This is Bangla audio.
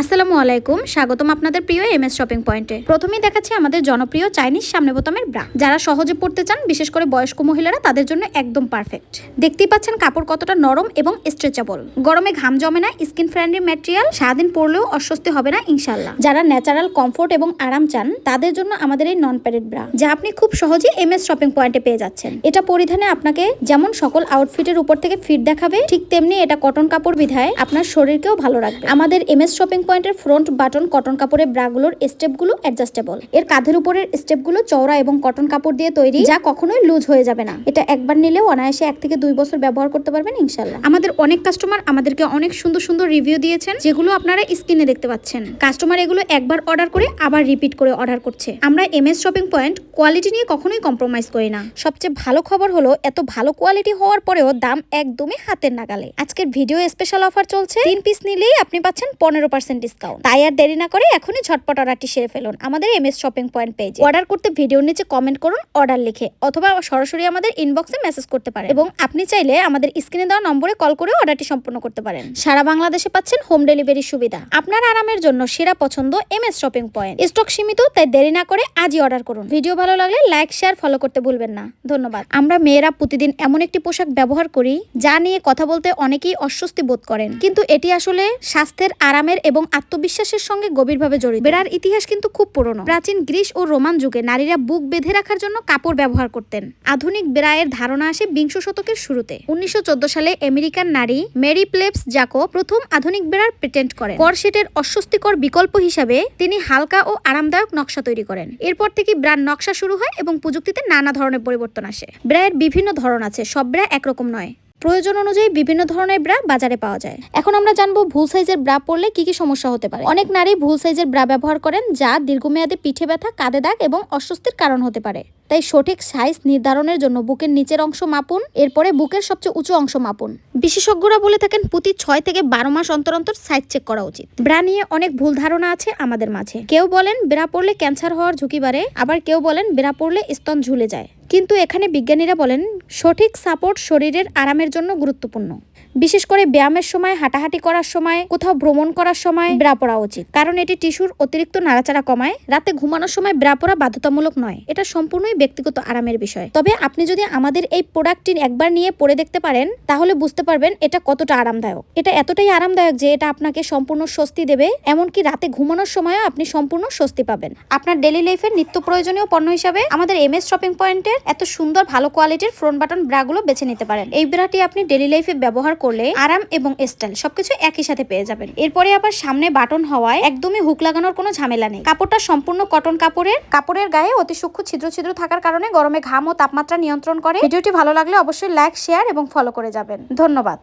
আসসালামু আলাইকুম, স্বাগতম আপনাদের প্রিয় এম এস শপিং পয়েন্টে। প্রথমেই দেখাচ্ছি আমাদের জনপ্রিয় চাইনিজ সামনে বোতামের ব্রা। যারা সহজে পড়তে চান, বিশেষ করে বয়স্ক মহিলারা, তাদের জন্য একদম পারফেক্ট দেখতেই পাচ্ছেন কাপড় কতটা নরম এবং স্ট্রেচেবল গরমে ঘাম জমে না স্কিন ফ্রেন্ডলি ম্যাটেরিয়াল সারাদিন পরলেও অস্বস্তি হবে না ইনশাল্লাহ যারা ন্যাচারাল কমফোর্ট এবং আরাম চান, তাদের জন্য আমাদের এই নন প্যারেড ব্রা যা আপনি খুব সহজেই এম এস শপিং পয়েন্টে পেয়ে যাচ্ছেন। এটা পরিধানে আপনাকে যেমন সকল আউটফিটের উপর থেকে ফিট দেখাবে, ঠিক তেমনি এটা কটন কাপড় বিধায় আপনার শরীরকেও ভালো রাখবে। আমাদের এম এস শপিং পয়েন্টের ফ্রন্ট বাটন কটন কাপড়ের ব্রাগুলোর স্টেপগুলো অ্যাডজাস্টেবল এর কাঁধের উপরের স্টেপগুলো চওড়া এবং কটন কাপড় দিয়ে তৈরি, যা কখনোই লুজ হয়ে যাবে না। এটা একবার নিলেও অনায়াসে এক থেকে দুই বছর ব্যবহার করতে পারবেন ইনশাল্লাহ আমাদের অনেক কাস্টমার আমাদেরকে অনেক সুন্দর সুন্দর রিভিউ দিয়েছেন, যেগুলো আপনারা স্ক্রিনে দেখতে পাচ্ছেন। কাস্টমার এগুলো একবার অর্ডার করে, আবার রিপিট করে অর্ডার করছে। আমরা M S shopping point quality নিয়ে কখনোই কম্প্রোমাইজ করি না। সবচেয়ে ভালো খবর হলো, এত ভালো কোয়ালিটি হওয়ার পরেও দাম একদমই হাতের নাগালে। আজকের ভিডিও স্পেশাল অফার চলছে, তিন পিস নিলেই আপনি পাচ্ছেন পনেরো পার্সেন্ট ডিসকাউন্ট তাই আর দেরি না করে এখনই ঝটপট অর্ডারটি সেরে ফেলুন আমাদের এম এস শপিং পয়েন্ট পেজে অর্ডার করতে ভিডিওর নিচে কমেন্ট করুন অর্ডার লিখে, অথবা সরাসরি আমাদের ইনবক্সে মেসেজ করতে পারেন। এবং আপনি চাইলে আমাদের স্ক্রিনে দেওয়া নম্বরে কল করে অর্ডারটি সম্পূর্ণ করতে পারেন। সারা বাংলাদেশে পাচ্ছেন হোম ডেলিভারি সুবিধা। আপনার আরামের জন্য সেরা পছন্দ M S shopping point stock সীমিত, তাই দেরি না করে আজই অর্ডার করুন। ভিডিও ভালো লাগলে লাইক শেয়ার ফলো করতে ভুলবেন না। ধন্যবাদ। আমরা মেয়েরা প্রতিদিন এমন একটি পোশাক ব্যবহার করি, যা নিয়ে কথা বলতে অনেকেই অস্বস্তি বোধ করেন। কিন্তু এটি আসলে স্বাস্থ্যের আরামের এবং আত্মবিশ্বাসের সঙ্গে গভীরভাবে জড়িত। বেড়ার ইতিহাস কিন্তু খুব পুরনো। প্রাচীন গ্রিস ও রোমান যুগে নারীরা বুক বেঁধে রাখার জন্য কাপড় ব্যবহার করতেন। আধুনিক বেড়ায়ের ধারণা আসে বিংশ শতকের শুরুতে। উনিশশো চোদ্দ সালে আমেরিকান নারী মেরি প্লেপস জাকো প্রথম আধুনিক বেড়ার পেটেন্ট করেন। করসেটের অস্বস্তিকর বিকল্প হিসাবে তিনি হালকা ও আরামদায়ক নকশা তৈরি করেন। এরপর থেকে ব্রান্ড নকশা শুরু হয় এবং প্রযুক্তিতে নানা ধরনের পরিবর্তন আসে। ব্রায়ের বিভিন্ন ধরন আছে, সব ব্রা একরকম নয়। প্রয়োজন অনুযায়ী বিভিন্ন ধরনের ব্রা বাজারে পাওয়া যায়। এখন আমরা জানব ভুল সাইজের ব্রা পরলে কি কি সমস্যা হতে পারে। অনেক নারী ভুল সাইজের ব্রা ব্যবহার করেন যা দীর্ঘমেয়াদে পিঠে ব্যথা, কাঁধে দাগ এবং অস্বস্তির কারণ হতে পারে। তাই সঠিক সাইজ নির্ধারণের জন্য বুকের নিচের অংশ মাপুন, এরপরে বুকের সবচেয়ে উঁচু অংশ মাপুন। বিশেষজ্ঞরা বলে থাকেন, প্রতি ছয় থেকে বারো মাস অন্তর অন্তর সাইজ চেক করা উচিত। ব্রা নিয়ে অনেক ভুল ধারণা আছে আমাদের মাঝে। কেউ বলেন, ব্রা পরলে ক্যান্সার হওয়ার ঝুঁকি বাড়ে, আবার কেউ বলেন, ব্রা পরলে স্তন ঝুলে যায়। কিন্তু এখানে বিজ্ঞানীরা বলেন, সঠিক সাপোর্ট শরীরের আরামের জন্য গুরুত্বপূর্ণ। বিশেষ করে ব্যায়ামের সময়, হাঁটাহাঁটি করার সময়, কোথাও ভ্রমণ করার সময় ব্রা পরা উচিত। কারণ এটি টিস্যুর অতিরিক্ত নাড়াচাড়া কমায়, রাতে ঘুমানোর সময় ব্রা পরা বাধ্যতামূলক নয়। এটা সম্পূর্ণই ব্যক্তিগত আরামের বিষয়। তবে আপনি যদি আমাদের এই প্রোডাক্টটি একবার নিয়ে পরে দেখতে পারেন, তাহলে বুঝতে পারবেন এটা কতটা আরামদায়ক। এটা এতটাই আরামদায়ক যে এটা আপনাকে সম্পূর্ণ স্বস্তি দেবে, এমনকি রাতে ঘুমানোর সময়ও আপনি সম্পূর্ণ স্বস্তি পাবেন। আপনার ডেলি লাইফের নিত্য প্রয়োজনীয় পণ্য হিসাবে আমাদের এম এস শপিং পয়েন্টের এত সুন্দর ভালো কোয়ালিটির ফ্রন্ট বাটন ব্রাগুলো বেছে নিতে পারেন। এই ব্রাটি আপনি ডেলি লাইফে ব্যবহার করলে আরাম এবং স্টাইল সবকিছু একই সাথে পেয়ে যাবেন। এরপরে আবার সামনে বাটন হওয়ায় একদমই হুক লাগানোর কোনো ঝামেলা নেই। কাপড়টা সম্পূর্ণ কটন কাপড়ের। কাপড়ের গায়ে অতি সূক্ষ্ম ছিদ্র ছিদ্র থাকার কারণে গরমে ঘাম ও তাপমাত্রা নিয়ন্ত্রণ করে। ভিডিওটি ভালো লাগলে অবশ্যই লাইক শেয়ার এবং ফলো করে যাবেন। ধন্যবাদ।